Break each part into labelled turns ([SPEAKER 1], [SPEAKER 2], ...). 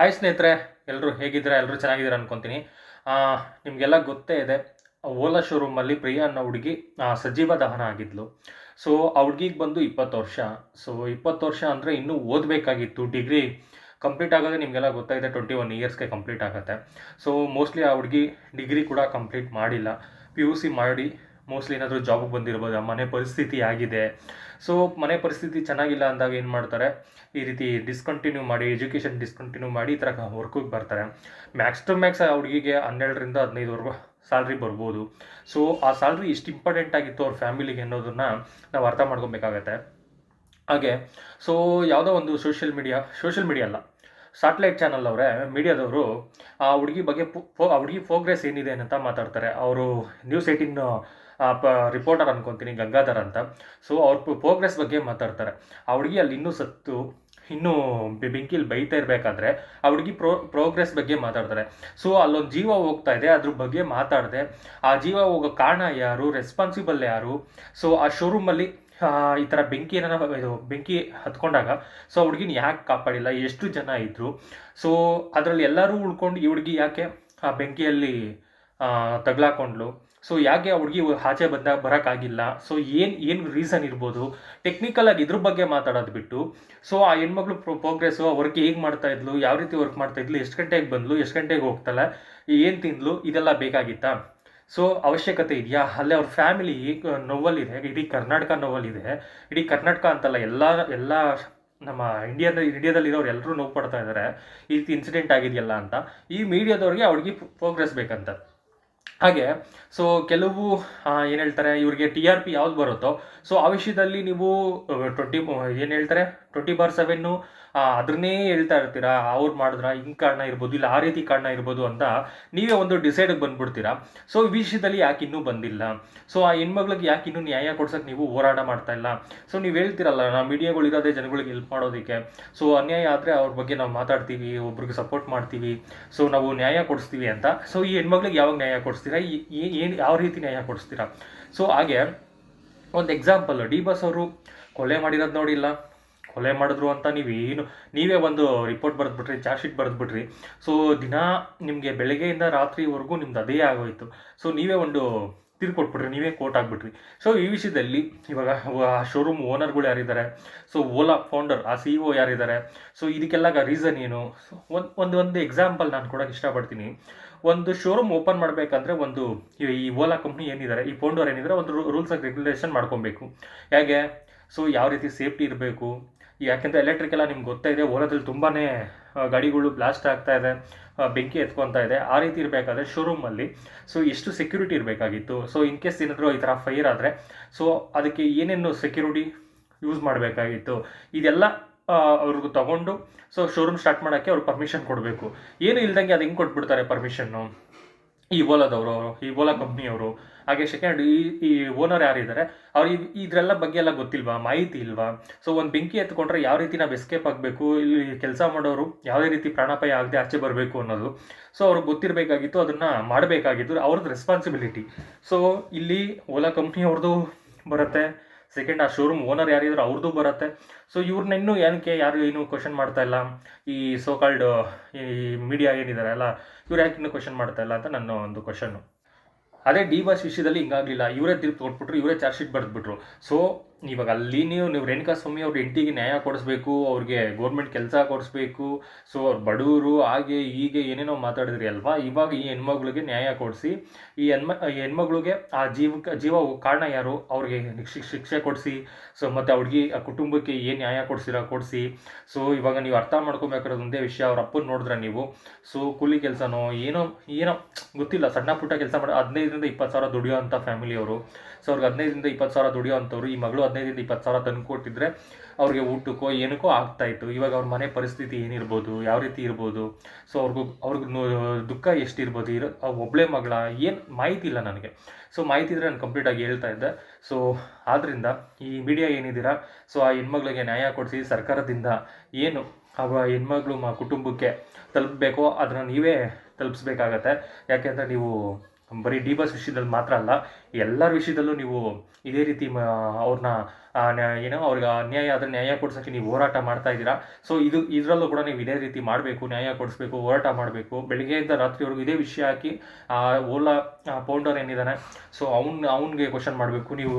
[SPEAKER 1] Hi ಸ್ನೇಹಿತರೆ ಎಲ್ಲರೂ ಹೇಗಿದ್ದೀರಾ? ಎಲ್ಲರೂ ಚೆನ್ನಾಗಿದ್ದೀರಾ ಅನ್ಕೊತೀನಿ. ನಿಮಗೆಲ್ಲ ಗೊತ್ತೇ ಇದೆ, ಓಲಾ ಶೋರೂಮಲ್ಲಿ ಪ್ರಿಯಾ ಅನ್ನೋ ಹುಡುಗಿ ಸಜೀವ ದಹನ ಆಗಿದ್ಲು. ಸೊ ಆ ಹುಡುಗಿಗೆ ಬಂದು ಇಪ್ಪತ್ತು ವರ್ಷ. ಸೊ ಇಪ್ಪತ್ತು ವರ್ಷ ಅಂದರೆ ಇನ್ನೂ ಓದಬೇಕಾಗಿತ್ತು. ಡಿಗ್ರಿ ಕಂಪ್ಲೀಟ್ ಆಗೋದೇ ನಿಮಗೆಲ್ಲ ಗೊತ್ತಾಗಿದೆ ಟ್ವೆಂಟಿ ಒನ್ ಇಯರ್ಸ್ಗೆ ಕಂಪ್ಲೀಟ್ ಆಗುತ್ತೆ. ಸೊ ಮೋಸ್ಟ್ಲಿ ಆ ಹುಡುಗಿ ಡಿಗ್ರಿ ಕೂಡ ಕಂಪ್ಲೀಟ್ ಮಾಡಿಲ್ಲ. ಪಿ ಯು ಸಿ ಮಾಡಿ ಮೋಸ್ಟ್ಲಿ ಏನಾದರೂ ಜಾಬಿಗೆ ಬಂದಿರ್ಬೋದು, ಆ ಮನೆ ಪರಿಸ್ಥಿತಿ ಆಗಿದೆ. ಸೊ ಮನೆ ಪರಿಸ್ಥಿತಿ ಚೆನ್ನಾಗಿಲ್ಲ ಅಂದಾಗ ಏನು ಮಾಡ್ತಾರೆ? ಈ ರೀತಿ ಡಿಸ್ಕಂಟಿನ್ಯೂ ಮಾಡಿ ಎಜುಕೇಷನ್ ಡಿಸ್ಕಂಟಿನ್ಯೂ ಮಾಡಿ ಈ ಥರ ವರ್ಕಿಗೆ ಬರ್ತಾರೆ. ಮ್ಯಾಕ್ಸ್ ಟು ಮ್ಯಾಕ್ಸ್ ಆ ಹುಡುಗಿಗೆ ಹನ್ನೆರಡರಿಂದ ಹದಿನೈದುವರೆಗೂ ಸ್ಯಾಲ್ರಿ ಬರ್ಬೋದು. ಸೊ ಆ ಸ್ಯಾಲ್ರಿ ಎಷ್ಟು ಇಂಪಾರ್ಟೆಂಟ್ ಆಗಿತ್ತು ಅವ್ರ ಫ್ಯಾಮಿಲಿಗೆ ಅನ್ನೋದನ್ನು ನಾವು ಅರ್ಥ ಮಾಡ್ಕೊಬೇಕಾಗತ್ತೆ. ಹಾಗೆ ಸೊ ಯಾವುದೋ ಒಂದು ಸೋಷಿಯಲ್ ಮೀಡಿಯಾ ಸೋಷಿಯಲ್ ಮೀಡಿಯಾ ಅಲ್ಲ ಸ್ಯಾಟಲೈಟ್ ಚಾನಲ್ ಅವರೇ, ಮೀಡಿಯಾದವರು, ಆ ಹುಡುಗಿ ಬಗ್ಗೆ ಆ ಹುಡುಗಿ ಪ್ರೋಗ್ರೆಸ್ ಏನಿದೆ ಅಂತ ಮಾತಾಡ್ತಾರೆ. ಅವರು ನ್ಯೂಸ್ ಏಯ್ಟೀನ್ ರಿಪೋರ್ಟರ್ ಅನ್ಕೊಂತೀನಿ, ಗಂಗಾಧರ್ ಅಂತ. ಸೊ ಅವ್ರ ಪ್ರೋಗ್ರೆಸ್ ಬಗ್ಗೆ ಮಾತಾಡ್ತಾರೆ. ಆ ಹುಡುಗಿ ಅಲ್ಲಿ ಇನ್ನೂ ಸತ್ತು, ಇನ್ನೂ ಬೆಂಕಿಲಿ ಬೈತಾ ಇರಬೇಕಾದ್ರೆ ಆ ಹುಡುಗಿ ಪ್ರೋ ಪ್ರೋಗ್ರೆಸ್ ಬಗ್ಗೆ ಮಾತಾಡ್ತಾರೆ. ಸೊ ಅಲ್ಲೊಂದು ಜೀವ ಹೋಗ್ತಾ ಇದೆ, ಅದ್ರ ಬಗ್ಗೆ ಮಾತಾಡಿದೆ. ಆ ಜೀವ ಹೋಗೋ ಕಾರಣ ಯಾರು ರೆಸ್ಪಾನ್ಸಿಬಲ್ ಯಾರು? ಸೊ ಆ ಶೋರೂಮಲ್ಲಿ ಈ ಥರ ಬೆಂಕಿ ಏನಾರ ಇದು, ಬೆಂಕಿ ಹತ್ಕೊಂಡಾಗ ಸೊ ಹುಡುಗಿನ ಯಾಕೆ ಕಾಪಾಡಿಲ್ಲ, ಎಷ್ಟು ಜನ ಇದ್ದರು ಸೊ ಅದರಲ್ಲಿ ಎಲ್ಲರೂ ಉಳ್ಕೊಂಡು ಈ ಹುಡುಗಿ ಯಾಕೆ ಆ ಬೆಂಕಿಯಲ್ಲಿ ತಗ್ಲಾಕೊಂಡ್ಲು. ಸೊ ಯಾಕೆ ಆ ಹುಡುಗಿ ಆಚೆ ಬಂದ ಬರೋಕ್ಕಾಗಿಲ್ಲ? ಸೊ ಏನು ಏನು ರೀಸನ್ ಇರ್ಬೋದು? ಟೆಕ್ನಿಕಲಾಗಿ ಇದ್ರ ಬಗ್ಗೆ ಮಾತಾಡೋದು ಬಿಟ್ಟು. ಸೊ ಆ ಹೆಣ್ಮಕ್ಳು ಪ್ರೋಗ್ರೆಸ್ಸು ವರ್ಕ್ ಹೇಗೆ ಮಾಡ್ತಾ ಇದ್ಲು? ಯಾವ ರೀತಿ ವರ್ಕ್ ಮಾಡ್ತಾ ಇದ್ಲು? ಎಷ್ಟು ಗಂಟೆಗೆ ಬಂದ್ಲು? ಎಷ್ಟು ಗಂಟೆಗೆ ಹೋಗ್ತಾಳೆ ಏನು ತಿಂದ್ಲು? ಇದೆಲ್ಲ ಬೇಕಾಗಿತ್ತಾ? ಸೊ ಅವಶ್ಯಕತೆ ಇದೆಯಾ? ಅಲ್ಲೇ ಅವ್ರ ಫ್ಯಾಮಿಲಿ ನೋವಲ್ಲಿದೆ. ಇಡೀ ಕರ್ನಾಟಕ ನೋವಲ್ಲಿದೆ. ಇಡೀ ಕರ್ನಾಟಕ ಅಂತಲ್ಲ ಎಲ್ಲ ಎಲ್ಲ ನಮ್ಮ ಇಂಡಿಯಾದ ಇಂಡಿಯಾದಲ್ಲಿರೋರು ಎಲ್ಲರೂ ನೋವು ಪಡ್ತಾ ಇದ್ದಾರೆ ಈ ರೀತಿ ಇನ್ಸಿಡೆಂಟ್ ಆಗಿದೆಯಲ್ಲ ಅಂತ. ಈ ಮೀಡಿಯಾದವ್ರಿಗೆ ಅವ್ರಿಗೆ ಪ್ರೋಗ್ರೆಸ್ ಬೇಕಂತ. ಹಾಗೆ ಸೊ ಕೆಲವು ಏನು ಹೇಳ್ತಾರೆ, ಇವ್ರಿಗೆ ಟಿ ಆರ್ ಪಿ ಯಾವ್ದು ಬರುತ್ತೋ ಸೊ ಆ ವಿಷಯದಲ್ಲಿ ನೀವು ಟ್ವೆಂಟಿ ಏನು ಹೇಳ್ತಾರೆ ಟ್ವೆಂಟಿ ಬಾರ್ ಸೆವೆನ್ನು ಅದನ್ನೇ ಹೇಳ್ತಾ ಇರ್ತೀರಾ? ಅವ್ರು ಮಾಡಿದ್ರ? ಹಿಂಗೆ ಕಾರಣ ಇರ್ಬೋದು, ಇಲ್ಲ ಆ ರೀತಿ ಕಾರಣ ಇರ್ಬೋದು ಅಂತ ನೀವೇ ಒಂದು ಡಿಸೈಡ್ಗೆ ಬಂದ್ಬಿಡ್ತೀರಾ? ಸೊ ಈ ವಿಷಯದಲ್ಲಿ ಯಾಕೆ ಇನ್ನೂ ಬಂದಿಲ್ಲ? ಸೊ ಆ ಹೆಣ್ಮಗ್ಳಿಗೆ ಯಾಕೆ ಇನ್ನೂ ನ್ಯಾಯ ಕೊಡ್ಸಕ್ಕೆ ನೀವು ಹೋರಾಟ ಮಾಡ್ತಾ ಇಲ್ಲ? ಸೊ ನೀವು ಹೇಳ್ತಿರಲ್ಲ ನಾವು ಮೀಡಿಯಾಗಳು ಇರೋದೇ ಜನಗಳಿಗೆ ಹೆಲ್ಪ್ ಮಾಡೋದಕ್ಕೆ. ಸೊ ಅನ್ಯಾಯ ಆದರೆ ಅವ್ರ ಬಗ್ಗೆ ನಾವು ಮಾತಾಡ್ತೀವಿ, ಒಬ್ರಿಗೆ ಸಪೋರ್ಟ್ ಮಾಡ್ತೀವಿ. ಸೊ ನಾವು ನ್ಯಾಯ ಕೊಡಿಸ್ತೀವಿ ಅಂತ. ಸೊ ಈ ಹೆಣ್ಮಗ್ಳಿಗೆ ಯಾವಾಗ ನ್ಯಾಯ ಕೊಡಿಸ್ತೀರಾ? ಏನು, ಯಾವ ರೀತಿ ನ್ಯಾಯ ಕೊಡಿಸ್ತೀರಾ? ಸೊ ಹಾಗೆ ಒಂದು ಎಕ್ಸಾಂಪಲ್ ಡಿ ಬಸ್ ಅವರು ಕೊಲೆ ಮಾಡಿರೋದು ನೋಡಿಲ್ಲ. ಕೊಲೆ ಮಾಡಿದ್ರು ಅಂತ ನೀವು ಏನು, ನೀವೇ ಒಂದು ರಿಪೋರ್ಟ್ ಬರೆದ್ಬಿಟ್ರಿ ಚಾರ್ಜ್ ಶೀಟ್ ಬರೆದ್ಬಿಟ್ರಿ. ಸೊ ದಿನ ನಿಮಗೆ ಬೆಳಗ್ಗೆಯಿಂದ ರಾತ್ರಿವರೆಗೂ ನಿಮ್ದು ಅದೇ ಆಗೋಯ್ತು. ಸೊ ನೀವೇ ಒಂದು ತೀರ್ ಕೊಟ್ಬಿಟ್ರಿ, ನೀವೇ ಕೋಟ್ ಆಗಿಬಿಟ್ರಿ. ಸೊ ಈ ವಿಷಯದಲ್ಲಿ ಇವಾಗ ಆ ಶೋರೂಮ್ ಓನರ್ಗಳು ಯಾರಿದ್ದಾರೆ? ಸೊ ಓಲಾ ಫೌಂಡರ್ ಆ ಸಿ ಒ ಯಾರಿದ್ದಾರೆ? ಸೊ ಇದಕ್ಕೆಲ್ಲ ರೀಸನ್ ಏನು? ಒಂದು ಒಂದು ಒಂದು ಎಕ್ಸಾಂಪಲ್ ನಾನು ಕೊಡೋಕೆ ಇಷ್ಟಪಡ್ತೀನಿ. ಒಂದು ಶೋರೂಮ್ ಓಪನ್ ಮಾಡಬೇಕಂದ್ರೆ ಒಂದು, ಈ ಓಲಾ ಕಂಪ್ನಿ ಏನಿದ್ದಾರೆ, ಈ ಫೌಂಡರ್ ಏನಿದ್ದಾರೆ, ಒಂದು ರೂಲ್ಸ್ ಆ್ಯಂಡ್ ರೆಗ್ಯುಲೇಷನ್ ಮಾಡ್ಕೊಬೇಕು. ಹೇಗೆ? ಸೊ ಯಾವ ರೀತಿ ಸೇಫ್ಟಿ ಇರಬೇಕು? ಯಾಕೆಂದರೆ ಎಲೆಕ್ಟ್ರಿಕ್ ಎಲ್ಲ ನಿಮ್ಗೆ ಗೊತ್ತಾ ಇದೆ ಓಲಾದಲ್ಲಿ ತುಂಬಾ ಗಾಡಿಗಳು ಬ್ಲಾಸ್ಟ್ ಆಗ್ತಾ ಇದೆ ಬೆಂಕಿ ಎತ್ಕೊತಾ ಇದೆ, ಆ ರೀತಿ ಇರಬೇಕಾದ್ರೆ ಶೋರೂಮಲ್ಲಿ ಸೊ ಎಷ್ಟು ಸೆಕ್ಯೂರಿಟಿ ಇರಬೇಕಾಗಿತ್ತು. ಸೊ ಇನ್ ಕೇಸ್ ಏನಾದರೂ ಈ ಥರ ಫೈರ್ ಆದರೆ ಸೊ ಅದಕ್ಕೆ ಏನೇನು ಸೆಕ್ಯೂರಿಟಿ ಯೂಸ್ ಮಾಡಬೇಕಾಗಿತ್ತು? ಇದೆಲ್ಲ ಅವ್ರಿಗೂ ತಗೊಂಡು ಸೊ ಶೋರೂಮ್ ಸ್ಟಾರ್ಟ್ ಮಾಡೋಕ್ಕೆ ಅವ್ರು ಪರ್ಮಿಷನ್ ಕೊಡಬೇಕು. ಏನು ಇಲ್ದಂಗೆ ಅದು ಹೆಂಗೆ ಕೊಟ್ಬಿಡ್ತಾರೆ ಪರ್ಮಿಷನ್ನು ಈ ಓಲಾದವರು ಅವರು ಈ ಓಲಾ ಕಂಪ್ನಿಯವರು ಹಾಗೆ ಸೆಕೆಂಡ್ ಈ ಈ ಓನರ್ ಯಾರಿದ್ದಾರೆ ಅವ್ರು ಈ- ಇದ್ರೆಲ್ಲ ಬಗ್ಗೆ ಎಲ್ಲ ಗೊತ್ತಿಲ್ವಾ ಮಾಹಿತಿ ಇಲ್ವಾ? ಸೊ ಒಂದು ಬೆಂಕಿ ಎತ್ಕೊಂಡ್ರೆ ಯಾವ ರೀತಿ ನಾವು ಎಸ್ಕೇಪ್ ಆಗಬೇಕು ಇಲ್ಲಿ ಕೆಲಸ ಮಾಡೋರು ಯಾವುದೇ ರೀತಿ ಪ್ರಾಣಾಪಾಯ ಆಗದೆ ಆಚೆ ಬರಬೇಕು ಅನ್ನೋದು. ಸೊ ಅವ್ರಿಗೆ ಗೊತ್ತಿರಬೇಕಾಗಿತ್ತು ಅದನ್ನು ಮಾಡಬೇಕಾಗಿತ್ತು ಅವ್ರದ್ದು ರೆಸ್ಪಾನ್ಸಿಬಿಲಿಟಿ ಸೊ ಇಲ್ಲಿ ಓಲಾ ಕಂಪ್ನಿಯವ್ರದ್ದು ಬರುತ್ತೆ. ಸೆಕೆಂಡ್ ಆ ಶೋರೂಮ್ ಓನರ್ ಯಾರಿದ್ರು ಅವ್ರದ್ದು ಬರುತ್ತೆ. ಸೊ ಇವ್ರನ್ನ ಇನ್ನೂ ಏನಕ್ಕೆ ಯಾರು ಏನು ಕ್ವಶನ್ ಮಾಡ್ತಾ ಇಲ್ಲ? ಈ ಸೋ ಕಾಲ್ಡ್ ಈ ಮೀಡಿಯಾ ಏನಿದ್ದಾರೆ ಅಲ್ಲ, ಇವ್ರು ಯಾಕೆ ಇನ್ನೂ ಕ್ವಶನ್ ಮಾಡ್ತಾ ಇಲ್ಲ ಅಂತ ನನ್ನ ಒಂದು ಕ್ವಶನ್ನು ಅದೇ ಡಿ ಬಸ್ ವಿಷಯದಲ್ಲಿ ಹಿಂಗಾಗಲಿಲ್ಲ. ಇವರೇ ತೀರ್ಪು ಕೊಟ್ಬಿಟ್ರು, ಇವರೇ ಚಾರ್ಜ್ ಶೀಟ್ ಬರೆದ್ಬಿಟ್ರು ಸೊ ಇವಾಗ ಅಲ್ಲಿ ನೀವು ನೀವು ರೇಣುಕಾ ಸ್ವಾಮಿ ಅವ್ರ ಹೆಂಡತಿಗೆ ನ್ಯಾಯ ಕೊಡಿಸ್ಬೇಕು, ಅವ್ರಿಗೆ ಗೌರ್ಮೆಂಟ್ ಕೆಲಸ ಕೊಡಿಸ್ಬೇಕು ಸೊ ಅವ್ರು ಬಡವರು ಹಾಗೆ ಹೀಗೆ ಏನೇನೋ ಮಾತಾಡಿದ್ರಿ ಅಲ್ವಾ? ಇವಾಗ ಈ ಹೆಣ್ಮಗಳಿಗೆ ನ್ಯಾಯ ಕೊಡಿಸಿ, ಈ ಹೆಣ್ಮ, ಈ ಹೆಣ್ಮಗಳಿಗೆ ಆ ಜೀವಕ್ಕೆ ಜೀವ ಕಾರಣ ಯಾರು? ಅವ್ರಿಗೆ ಶಿಕ್ಷೆ ಕೊಡಿಸಿ ಸೊ ಮತ್ತು ಅವ್ರಿಗೆ ಆ ಕುಟುಂಬಕ್ಕೆ ಏನು ನ್ಯಾಯ ಕೊಡಿಸಿರೋ ಕೊಡಿಸಿ. ಸೊ ಇವಾಗ ನೀವು ಅರ್ಥ ಮಾಡ್ಕೊಬೇಕಾದ್ರೆ ಒಂದೇ ವಿಷಯ, ಅವ್ರ ಅಪ್ಪನ ನೋಡಿದ್ರೆ ನೀವು ಸೊ ಕೂಲಿ ಕೆಲಸನೋ ಏನೋ ಏನೋ ಗೊತ್ತಿಲ್ಲ, ಸಣ್ಣ ಪುಟ್ಟ ಕೆಲಸ ಮಾಡಿ, ಹದಿನೈದರಿಂದ ಇಪ್ಪತ್ತು ಸಾವಿರ ದುಡಿಯೋ ಅಂಥ ಫ್ಯಾಮಿಲಿಯವರು ಸೊ ಅವ್ರಿಗೆ ಹದಿನೈದರಿಂದ ಇಪ್ಪತ್ತು ಸಾವಿರ ದುಡಿಯೋ ಅಂಥವ್ರು ಈ ಮಗಳು ಹದಿನೈದರಿಂದ ಇಪ್ಪತ್ತು ಸಾವಿರ ತಂದು ಕೊಟ್ಟಿದ್ರೆ ಅವ್ರಿಗೆ ಊಟಕ್ಕೋ ಏನಕ್ಕೋ ಆಗ್ತಾ ಇತ್ತು. ಇವಾಗ ಅವ್ರ ಮನೆ ಪರಿಸ್ಥಿತಿ ಏನಿರ್ಬೋದು, ಯಾವ ರೀತಿ ಇರ್ಬೋದು ಸೊ ಅವ್ರಿಗೂ, ಅವ್ರಿಗೆ ದುಃಖ ಎಷ್ಟಿರ್ಬೋದು, ಇರೋ ಒಬ್ಬಳೇ ಮಗಳ ಏನು ಮಾಹಿತಿ ಇಲ್ಲ ನನಗೆ. ಸೊ ಮಾಹಿತಿ ಇದ್ರೆ ನಾನು ಕಂಪ್ಲೀಟಾಗಿ ಹೇಳ್ತಾ ಇದ್ದೆ. ಸೊ ಆದ್ದರಿಂದ ಈ ಮೀಡಿಯಾ ಏನಿದ್ದೀರಾ ಸೊ ಆ ಹೆಣ್ಮಗಳಿಗೆ ನ್ಯಾಯ ಕೊಡಿಸಿ ಸರ್ಕಾರದಿಂದ ಏನು ಆ ಹೆಣ್ಮಗಳು ಮ ಕುಟುಂಬಕ್ಕೆ ತಲುಪಬೇಕೋ ಅದನ್ನು ನೀವೇ ತಲುಪಿಸ್ಬೇಕಾಗತ್ತೆ. ಯಾಕೆಂದರೆ ನೀವು ಬರೀ ಡಿ ಬಸ್ ವಿಷಯದಲ್ಲಿ ಮಾತ್ರ ಅಲ್ಲ, ಎಲ್ಲರ ವಿಷಯದಲ್ಲೂ ನೀವು ಇದೇ ರೀತಿ ಅವ್ರನ್ನ ಏನೋ ಅವ್ರಿಗೆ ಅನ್ಯಾಯ ಆದರೆ ನ್ಯಾಯ ಕೊಡ್ಸೋಕ್ಕೆ ನೀವು ಹೋರಾಟ ಮಾಡ್ತಾ ಇದ್ದೀರಾ. ಸೊ ಇದು, ಇದರಲ್ಲೂ ಕೂಡ ನೀವು ಇದೇ ರೀತಿ ಮಾಡಬೇಕು, ನ್ಯಾಯ ಕೊಡಿಸ್ಬೇಕು, ಹೋರಾಟ ಮಾಡಬೇಕು. ಬೆಳಿಗ್ಗೆಯಿಂದ ರಾತ್ರಿವರೆಗೂ ಇದೇ ವಿಷಯ ಹಾಕಿ ಓಲಾ ಪೌಂಡರ್ ಏನಿದ್ದಾನೆ ಸೊ ಅವ್ನು, ಅವ್ನಿಗೆ ಕ್ವಶನ್ ಮಾಡಬೇಕು ನೀವು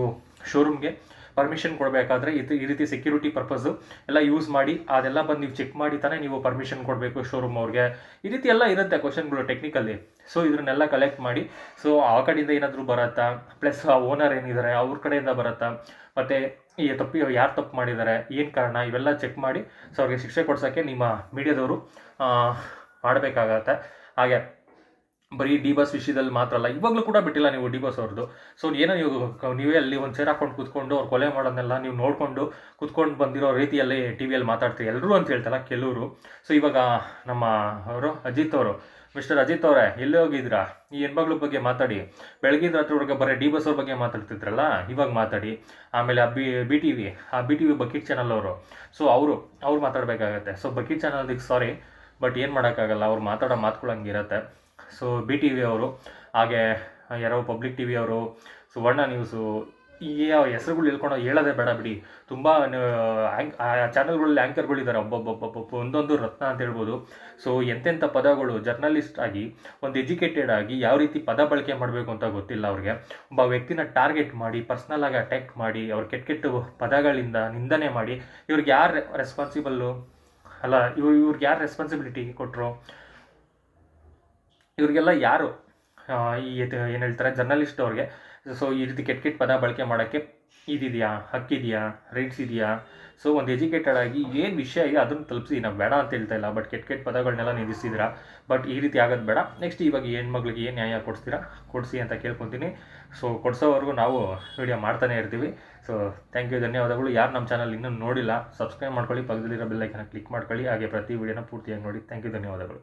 [SPEAKER 1] ಶೋರೂಮ್ಗೆ ಪರ್ಮಿಷನ್ ಕೊಡಬೇಕಾದ್ರೆ ಇದು ಈ ರೀತಿ ಸೆಕ್ಯೂರಿಟಿ ಪರ್ಪಸ್ ಎಲ್ಲ ಯೂಸ್ ಮಾಡಿ, ಅದೆಲ್ಲ ಬಂದು ನೀವು ಚೆಕ್ ಮಾಡಿ ತಾನೇ ನೀವು ಪರ್ಮಿಷನ್ ಕೊಡಬೇಕು ಶೋರೂಮ್ ಅವ್ರಿಗೆ. ಈ ರೀತಿ ಎಲ್ಲ ಇರುತ್ತೆ ಕ್ವಶನ್ಗಳು ಟೆಕ್ನಿಕಲ್ಲಿ ಸೊ ಇದನ್ನೆಲ್ಲ ಕಲೆಕ್ಟ್ ಮಾಡಿ ಸೊ ಆ ಕಡೆಯಿಂದ ಏನಾದರೂ ಬರುತ್ತಾ? ಪ್ಲಸ್ ಆ ಓನರ್ ಏನಿದ್ದಾರೆ ಅವ್ರ ಕಡೆಯಿಂದ ಬರತ್ತಾ? ಮತ್ತು ಈ ತಪ್ಪಿ, ಯಾರು ತಪ್ಪು ಮಾಡಿದ್ದಾರೆ ಏನು ಕಾರಣ? ಇವೆಲ್ಲ ಚೆಕ್ ಮಾಡಿ ಸೊ ಅವ್ರಿಗೆ ಶಿಕ್ಷೆ ಕೊಡ್ಸೋಕ್ಕೆ ನಿಮ್ಮ ಮೀಡಿಯಾದವರು ಮಾಡಬೇಕಾಗತ್ತೆ. ಹಾಗೆ. ಬರೀ ಡಿ ಬಸ್ ವಿಷಯದಲ್ಲಿ ಮಾತ್ರ ಅಲ್ಲ, ಇವಾಗಲೂ ಕೂಡ ಬಿಟ್ಟಿಲ್ಲ ನೀವು ಡಿ ಬಸ್ ಅವ್ರದ್ದು ಸೊ ಏನೋ ನೀವು ನೀವೇ ಅಲ್ಲಿ ಒಂದು ಚೇರ್ ಹಾಕೊಂಡು ಕೂತ್ಕೊಂಡು ಅವ್ರು ಕೊಲೆ ಮಾಡೋದನ್ನೆಲ್ಲ ನೀವು ನೋಡಿಕೊಂಡು ಕೂತ್ಕೊಂಡು ಬಂದಿರೋ ರೀತಿಯಲ್ಲಿ ಟಿ ವಿಯಲ್ಲಿ ಮಾತಾಡ್ತೀವಿ ಎಲ್ಲರೂ ಅಂತ ಹೇಳ್ತಲ್ಲ ಕೆಲವರು. ಸೊ ಇವಾಗ ನಮ್ಮ ಅವರು, ಅಜಿತ್ ಅವರು. ಮಿಸ್ಟರ್ ಅಜಿತ್ ಅವರೇ, ಎಲ್ಲಿ ಹೋಗಿದ್ದೀರಾ ಈ ಹೆಣ್ಮಗಳ ಬಗ್ಗೆ ಮಾತಾಡಿ. ಬೆಳಗಿನ ರಾತ್ರಿವರೆಗೆ ಬರೀ ಡಿ ಬಸ್ ಅವ್ರ ಬಗ್ಗೆ ಮಾತಾಡ್ತಿದ್ರಲ್ಲ, ಇವಾಗ ಮಾತಾಡಿ. ಆಮೇಲೆ ಆ ಬಿ ಬಿ ಟಿ ವಿ ಆ B T V bucket channel ಅವರು. ಸೊ ಅವರು, ಅವ್ರು ಮಾತಾಡಬೇಕಾಗತ್ತೆ. ಸೊ ಬಕೀಟ್ ಚಾನಲ್ದಿಗೆ ಸಾರಿ ಬಟ್ ಏನು ಮಾಡೋಕ್ಕಾಗಲ್ಲ, ಅವ್ರು ಮಾತಾಡೋ ಮಾತುಗಳು ಹಂಗಿರತ್ತೆ. ಸೊ ಬಿ ಟಿ ವಿ ಅವರು, ಹಾಗೆ ಯಾರೋ ಪಬ್ಲಿಕ್ ಟಿ ವಿ ಅವರು, ಸುವರ್ಣ ನ್ಯೂಸು ಈ ಹೆಸರುಗಳು ಹೇಳ್ಕೊಂಡು ಹೇಳೋದೇ ಬೇಡ ಬಿಡಿ. ತುಂಬ ಆ್ಯಂಕ್ ಆ ಚಾನಲ್ಗಳಲ್ಲಿ ಆ್ಯಂಕರ್ಗಳಿದ್ದಾರೆ ಒಬ್ಬೊಬ್ಬೊಬ್ಬೊಬ್ಬ ಒಂದೊಂದು ರತ್ನ ಅಂತ ಹೇಳ್ಬೋದು. ಸೊ ಎಂತೆಂಥ ಪದಗಳು ಜರ್ನಲಿಸ್ಟ್ ಆಗಿ, ಒಂದು ಎಜುಕೇಟೆಡ್ ಆಗಿ ಯಾವ ರೀತಿ ಪದ ಬಳಕೆ ಮಾಡಬೇಕು ಅಂತ ಗೊತ್ತಿಲ್ಲ ಅವ್ರಿಗೆ. ಒಬ್ಬ ವ್ಯಕ್ತಿನ ಟಾರ್ಗೆಟ್ ಮಾಡಿ ಪರ್ಸ್ನಲ್ ಆಗಿ ಅಟ್ಯಾಕ್ ಮಾಡಿ, ಅವ್ರ ಕೆಟ್ಟ ಕೆಟ್ಟ ಪದಗಳಿಂದ ನಿಂದನೆ ಮಾಡಿ, ಇವ್ರಿಗೆ ಯಾರು ರೆಸ್ಪಾನ್ಸಿಬಲ್ಲು ಅಲ್ಲ, ಇವ್ರು, ಇವ್ರಿಗೆ ಯಾರು ರೆಸ್ಪಾನ್ಸಿಬಿಲಿಟಿ ಕೊಟ್ಟರು ಇವ್ರಿಗೆಲ್ಲ ಯಾರು? ಈ ಏನು ಹೇಳ್ತಾರೆ ಜರ್ನಲಿಸ್ಟ್ ಅವ್ರಿಗೆ. ಸೊ ಈ ರೀತಿ ಕೆಟ್ಟ ಕೆಟ್ಟ ಪದ ಬಳಕೆ ಮಾಡೋಕ್ಕೆ ಇದಿದೆಯಾ, ಹಕ್ಕಿದೆಯಾ ರೈಟ್ಸ್ ಇದೆಯಾ? ಸೊ ಒಂದು ಎಜುಕೇಟೆಡ್ ಆಗಿ ಏನು ವಿಷಯ ಇದೆ ಅದನ್ನು ತಲುಪಿಸಿ. ನಾವು ಬೇಡ ಅಂತ ಹೇಳ್ತಾ ಇಲ್ಲ ಬಟ್ ಕೆಟ್ಟ ಕೆಟ್ಟ ಪದಗಳನ್ನೆಲ್ಲ ನಿಲ್ಲಿಸಿದ್ದೀರಾ ಬಟ್ ಈ ರೀತಿ ಆಗೋದು ಬೇಡ. ನೆಕ್ಸ್ಟ್ ಇವಾಗ ಹೆಣ್ಮಗ್ಳಿಗೆ ಏನು ನ್ಯಾಯ ಕೊಡಿಸ್ತೀರಾ? ಕೊಡಿಸಿ ಅಂತ ಕೇಳ್ಕೊತೀನಿ. ಸೊ ಕೊಡಿಸೋವರೆಗೂ ನಾವು ವಿಡಿಯೋ ಮಾಡ್ತಾನೆ ಇರ್ತೀವಿ. ಸೊ ಥ್ಯಾಂಕ್ ಯು ಧನ್ಯವಾದಗಳು. ಯಾರು ನಮ್ಮ ಚಾನಲ್ ಇನ್ನೂ ನೋಡಿಲ್ಲ ಸಬ್ಸ್ಕ್ರೈಬ್ ಮಾಡ್ಕೊಳ್ಳಿ. ಪಕ್ಕದಲ್ಲಿರೋ ಬೆಲ್ಲೈಕನ್ನ ಕ್ಲಿಕ್ ಮಾಡ್ಕೊಳ್ಳಿ. ಹಾಗೆ ಪ್ರತಿ ವಿಡಿಯೋನ ಪೂರ್ತಿಯಾಗಿ ನೋಡಿ. ಥ್ಯಾಂಕ್ ಯು ಧನ್ಯವಾದಗಳು.